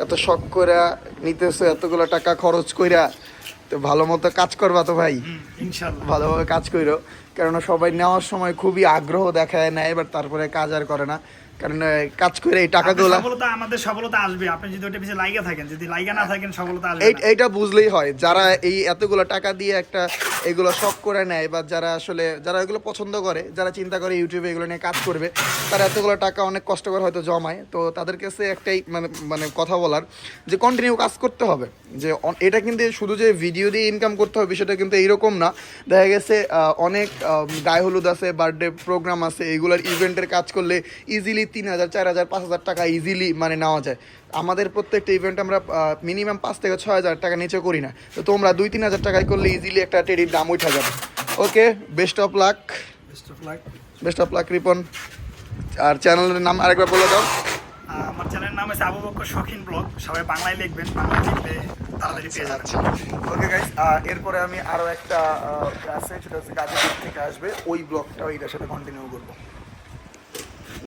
এত শখ কইরা নিতেছো এতগুলো টাকা খরচ কইরা তো ভালো মতো কাজ করবা তো ভাই? ভালোভাবে কাজ করো কেননা সবাই নেওয়ার সময় খুবই আগ্রহ দেখায় নেয় এবার তারপরে কাজ আর করে না। কারণ কাজ করে এই টাকাগুলো সফলতা আমাদের সফলতা আসবে। আপনি যদি ওটা পিছিয়ে লাইগা থাকেন যদি লাইগা না থাকেন সফলতা আসবে। এইটা বুঝলেই হয়। যারা এই এতগুলো টাকা দিয়ে একটা এগুলো শখ করে নেয় বা যারা আসলে যারা এগুলো পছন্দ করে যারা চিন্তা করে ইউটিউবে এগুলো নিয়ে কাজ করবে তারা এতগুলো টাকা অনেক কষ্ট করে হয়তো জমায়। তো তাদের কাছে একটাই মানে মানে কথা বলার যে কন্টিনিউ কাজ করতে হবে। যে এটা কিন্তু শুধু যে ভিডিও দিয়ে ইনকাম করতে হবে বিষয়টা কিন্তু এইরকম না। দেখা গেছে অনেক গায়ে হলুদ আছে বার্থডে প্রোগ্রাম আছে এগুলোর ইভেন্টের কাজ করলে ইজিলি তিন হাজার চার হাজার পাঁচ হাজার টাকা ইজিলি মানে নেওয়া যায়। আমাদের প্রত্যেকটা ইভেন্ট আমরা মিনিমাম পাঁচ থেকে ছয় হাজার টাকা নিচে করি না। তো তোমরা দুই তিন হাজার টাকায় করলে ইজিলি একটা টেডির দাম উঠা যাবে। Okay best of luck Best of luck। Best of luck Ripon. আর চ্যানেলের নাম আরেকবার বলে দাও। নাম হচ্ছে আবু বক্কর শখিন ব্লগ। সবাই বাংলায় লিখবেন, বাংলায় লিখলে তাড়াতাড়ি পেয়ে যাবেন। আচ্ছা ওকে গাইজ এরপরে আমি আরও একটা আছে, সেটা হচ্ছে গাজীপুর থেকে আসবে। ওই ব্লগটাও এটার সাথে কন্টিনিউ করব।